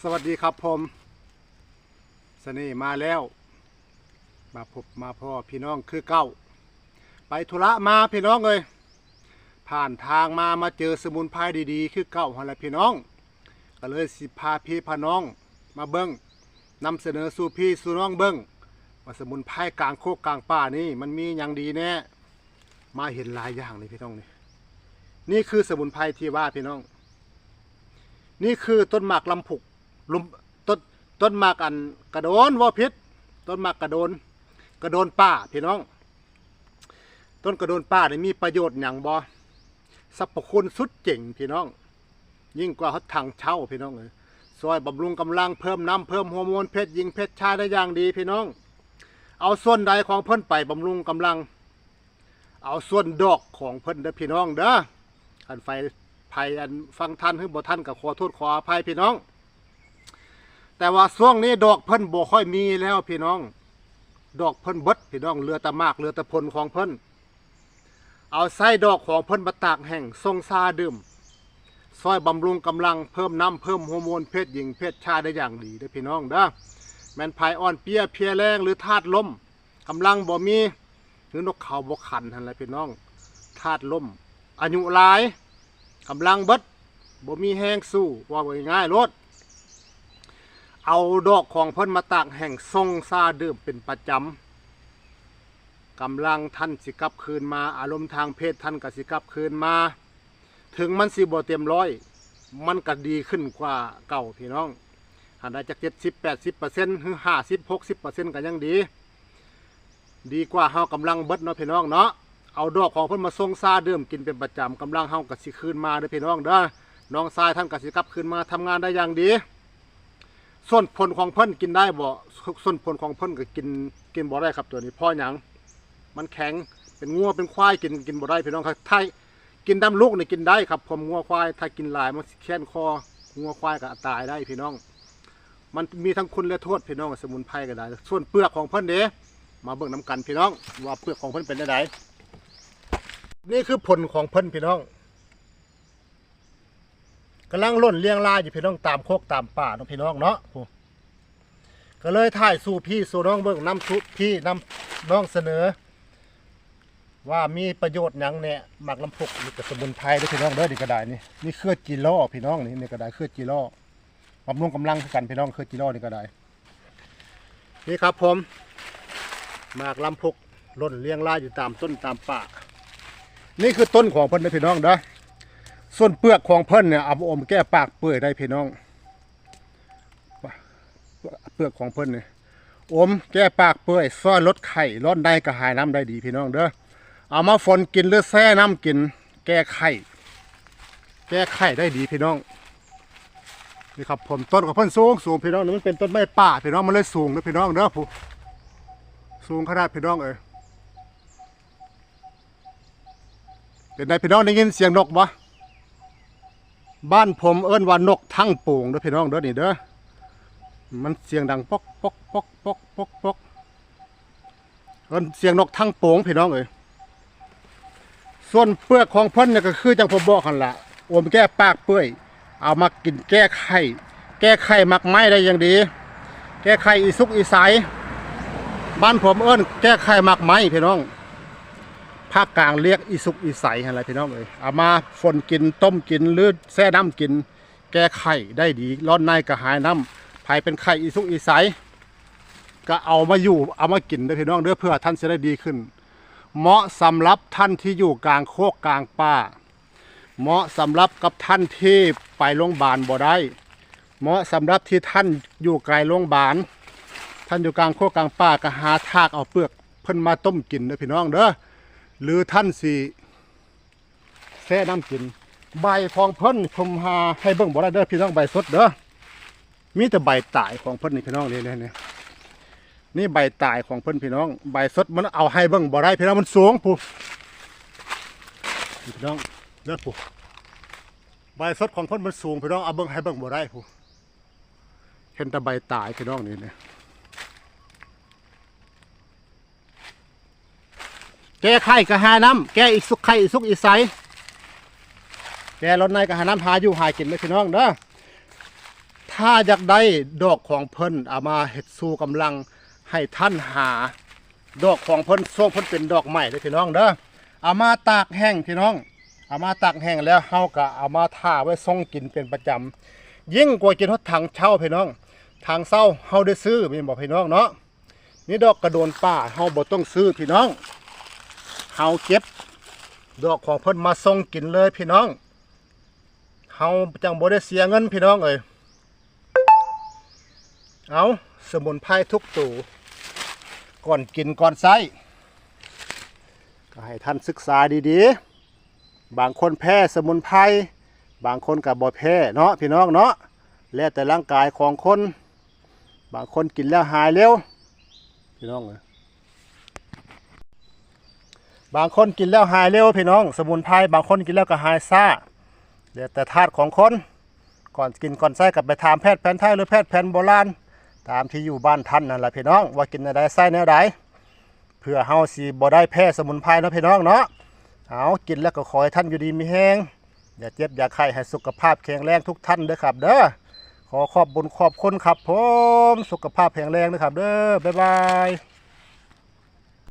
สวัสดีครับผมสนี่มาแล้ว มาพบมาพ่อพี่น้องคือเก้า ไปธุระมาพี่น้องเลย ผ่านทางมามาเจอสมุนไพรดีๆ คือเก้าหันละพี่น้อง ก็เลยสิพาพี่พาน้อง มาเบิ้งนำเสนอสู่พี่สู่น้องเบิ้งว่าสมุนไพรกลางโคกกลางป่านี่มันมีอย่างดีแน่มาเห็นหลายอย่างเลยพี่น้องนี่นี่คือสมุนไพรที่ว่าพี่น้อง นี่คือต้นหมากลำผุกลุมต้นต้นหมากอันกระโดนว่าพิษต้นหมากกระโดน กระโดนป่าพี่น้อง ต้นกระโดนป่าเนี่ยมีประโยชน์อย่างบ่สรรพคุณสุดเจ๋งพี่น้อง ยิ่งกว่าเขาทางเช่าพี่น้องเลยซอยบำรุงกำลังเพิ่มน้ำเพิ่มฮอร์โมนเพศหญิงเพศชายได้อย่างดีพี่น้อง เอาส่วนใดของเพิ่นไปบำรุงกำลัง เอาส่วนดอกของเพิ่นเด้อพี่น้องเด้ออันไฟ ภัยอันฟังท่านหรือบ่ท่านก็ขอโทษขออภัยพี่น้อง แต่ว่าช่วงนี้ดอกเพิ่นบ่ค่อยมีแล้วพี่น้อง ดอกเพิ่นเบิดพี่น้องเรือตะมากเรือตะพลของเพิ่นเอาไส้ดอกของเพิ่นมาตากแห้งทรงซาดื่มซอยบำรุงกำลังเพิ่มน้ำเพิ่มฮอร์โมนเพศหญิงเพศชายได้อย่างดีเด้พี่น้องเด้อแมนภายอ่อนเปียเพียแรงหรือธาตุลมกำลังบ่มีหรือนกเขาบ่ขันหั่นแหละพี่น้องธาตุลมอายุหลาย กำลังเบิดบ่มีแห้งสู้ว่าง่ายๆโลดเอาดอกของเพิ่นมาตากแห่งทรงซาเดื่มเป็นประจำกำลังท่านสิกลับคืนมา อารมณ์ทางเพศท่านก็สิกลับคืนมา ถึงมันสิบ่เต็มร้อย มันก็ดีขึ้นกว่าเก่าพี่น้องหันได้จากเจ็ดสิบแปดสิบเปอร์เซ็นต์หรือห้าสิบหกสิบเปอร์เซ็นต์ก็ยังดี ดีกว่าเฮากำลังเบิดเนาะพี่น้องเนาะ เอาดอกของเพิ่นมาทรงซาดื่มกินเป็นประจำกำลังเฮาก็สิคืนมาเด้อพี่น้องเด้อน้องชายท่านก็สิกลับคืนมาทำงานได้อย่างดี ส่วนผลของเพิ่นกินได้บ่ส่วนผลของเพิ่นก็กินกินบ่ได้ครับตัวนี้พ่อหยังมันแข็งเป็นงัวเป็นควายกินกินบ่ได้พี่น้องครับถ้ากินดำลูกนี่กินได้ครับผมงัวควาย ถ้ากินหลายมันแค้นคองัวควายก็ตายได้พี่น้อง มันมีทั้งคุณและโทษพี่น้องสมุนไพรก็ได้ ส่วนเปลือกของเพิ่นเด้มาเบิ่งน้กันพี่น้องว่าเปลือกของเพิ่นเป็นจังได นี่คือผลของเพิ่นพี่น้องกำลังล่นเลี้ยงลายอยู่พี่น้องตามโคกตามป่าเนาะพี่น้องเนาะก็เลยถ่ายสู่พี่สู่น้องเบิ่งนำสู่พี่นำน้องเสนอ ว่ามีประโยชน์ยังเนี่ยหมักลำพุกนี่กับสมุนไพรด้อพี่น้องเด้อนี่กระดาษนี่นี่เครือจีโร่พี่น้องนี่นี่กระดาษเครือจีโร่บำรุงกำลังกันพี่น้องเครือจีโร่นี่กระดาษนี่ครับผมหมากลำพุกล่นเลี้ยงลายอยู่ตามต้นตามป่า นี่คือต้นของเพิ่นเด้อพี่น้องเด้อส่วนเปลือกของเพิ่นเนี่ยเอาอมแก้ปากเปื่อยได้พี่น้อง เปลือกของเพิ่นเนี่ยอมแก้ปากเปื่อยซ่อนลดไข่ลดได้กระหายน้ำได้ดีพี่น้องเด้อเอามาฝนกินหรือแช่น้ำกิน แก้ไข้แก้ไข้ได้ดีพี่น้องนี่ครับผมต้นของเพิ่นสูงสูงพี่น้องนี่มันเป็นต้นไม้ป่าพี่น้องมันเลยสูงนะพี่น้องเด้อผู้สูงขนาดพี่น้องเอ้ย เป็นไงพี่น้องได้ยินเสียงนกบ่บ้านผมเอิ้นว่านกทั้งป่งเด้อพี่น้องเด้อนี่เด้อมันเสียงดังปอกปอกปอกปอกปอกปอกเอิ้นเสียงนกทั้งป่งพี่น้องเอ้ยส่วนเปลือกของเพิ่นเนี่ยก็คือจังผมบอกหั่นละอมแก้ปากเปื่อย เอามากินแก้ไข้แก้ไข้มักไม้ได้อย่างดี แก้ไข้อีสุกอีใสบ้านผมเอิ้นแก้ไข้มักไม้พี่น้อง ภาคกลางเรียกอีสุกอีใสอะไรพี่น้องเอ้ยเอามาฝนกินต้มกินหรือแช่น้ำกิน แก้ไข้ได้ดีร้อนในกระหายน้ำภายเป็นไข้อีสุกอีใสก็เอามาอยู่เอามากินเด้พี่น้องเด้อเพื่อท่านจะได้ดีขึ้น เหมาะสำหรับท่านที่อยู่กลางโคกกลางป่า เหมาะสำหรับกับท่านที่ไปโรงพยาบาลบ่ได้ เหมาะสำหรับที่ท่านอยู่ไกลโรงพยาบาลท่านอยู่กลางโคกกลางป่าก็หาทากเอาเปลือกเพิ่นมาต้มกินเด้อพี่น้องเด้อ หรือท่านสิแช่น้ำกิน ใบของเพิ่นผมหาให้เบิ่งบ่ได้เด้อพี่น้องใบสดเด้อมีแต่ใบตายของเพิ่นนี่พี่น้องนี่นี่นี่นี่ใบตายของเพิ่นพี่น้อง ใบสดมันเอาให้เบิ่งบ่ได้พี่น้องมันสูงผู้พี่น้องเด้อผู้ใบสดของเพิ่นมันสูงพี่น้องเอาเบิ่งให้เบิ่งบ่ได้ผู้เห็นแต่ใบตายพี่น้องนี่เนี่ แก้ไข้กระหายน้ำแก้อีกสุกไข้อีกสุกอีใสแก้รถในกระหายน้ำหาอยู่หากินเลยพี่น้องเด้อถ้าอยากได้ดอกของเพิ่นเอามาเฮ็ดสู่กำลังให้ท่านหา ดอกของเพิ่นส่งเพิ่นเป็นดอกใหม่เด้อพี่น้องเด้อเอามาตากแห้งพี่น้องเอามาตากแห้งแล้วเฮาก็เอามาท่าไว้ส่งกินเป็นประจำยิ่งกว่ากินฮอดถังเช่าพี่น้องทางเศร้าเฮาได้ซื้อม่นบ่พี่น้องเนาะนี่ดอกกระโดนป่าเฮาบ่ต้องซื้อพี่น้อง เฮาเก็บดอกของเพิ่นมาส่งกินเลยพี่น้องเฮาจังบ่ได้เสียเงินพี่น้องเอ้ยเอาสมุนไพรทุกตัวก่อนกินก่อนใช้ก็ให้ท่านศึกษาดีๆ บางคนแพ้สมุนไพรบางคนกับบ่แพ้เนาะพี่น้องเนาะแล้วแต่ร่างกายของคน บางคนกินแล้วหายเร็วพี่น้องเอ้ย บางคนกินแล้วหายเร็วพี่น้อง สมุนไพรบางคนกินแล้วก็หายซ่าแล้วแต่ธาตุของคนก่อนกินก่อนใส่กับไปถามแพทย์แผนไทยหรือแพทย์แผนโบราณตามที่อยู่บ้านท่านนั่นแหละพี่น้อง ว่ากินอะไรใส่แนวใดเพื่อเฮาสิบ่ได้แพ้สมุนไพรนะพี่น้องเนาะเอากินแล้วก็ขอให้ท่านอยู่ดีมีแห้งอย่าเจ็บอย่าไข้ให้สุขภาพแข็งแรงทุกท่านเด้อครับเด้อขอขอบบุญขอบคุณครับผมสุขภาพแข็งแรงนะครับเด้อบ๊ายบาย